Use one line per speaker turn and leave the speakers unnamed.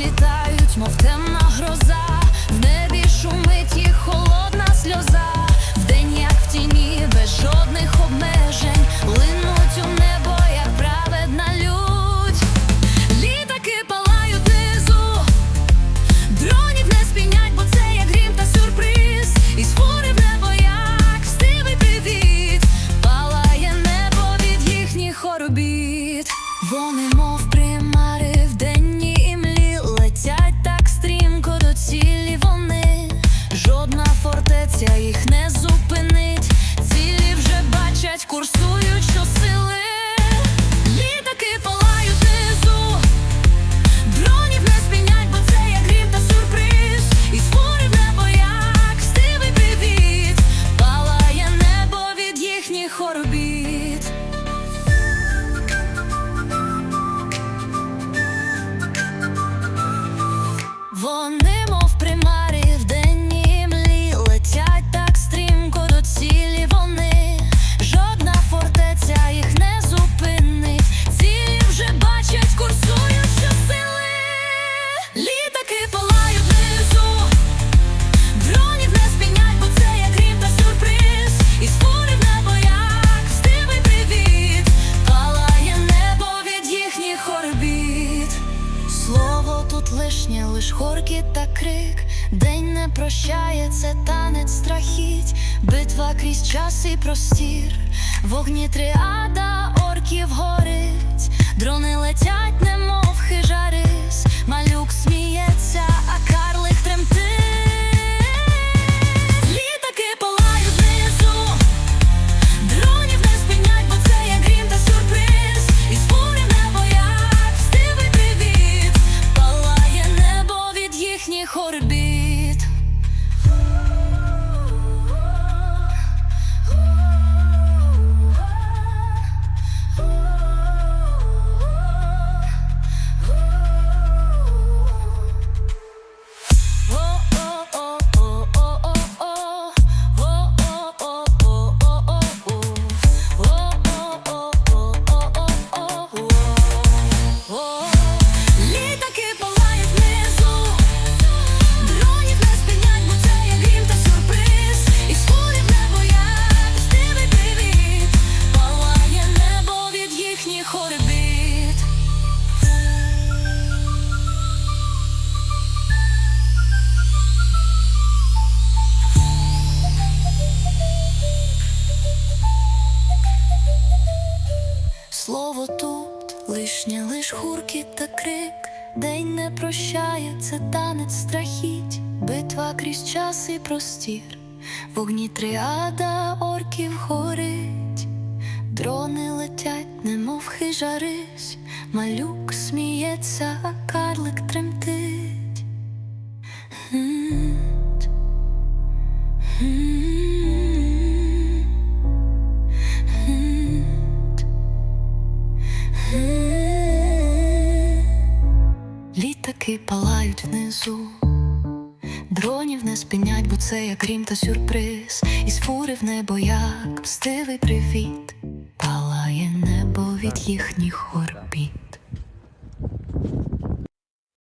злітають, мов темна гроза, в небі шумить їх холодна сльоза, в день як в тіні без жодного прощає, танець страхіть, битва крізь час і простір, вогні триада орків горить, лишнє лиш хуркіт та крик, день не прощає, це танець страхіть, битва крізь час і простір, вогні триада орків горить, дрони летять, немов хижарись, малюк сміється, а карлик тремтить. Літаки палають внизу, дронів не спинять, бо це як рім та сюрприз. Із фури в небо як мстивий привіт, палає небо від їхніх орбіт.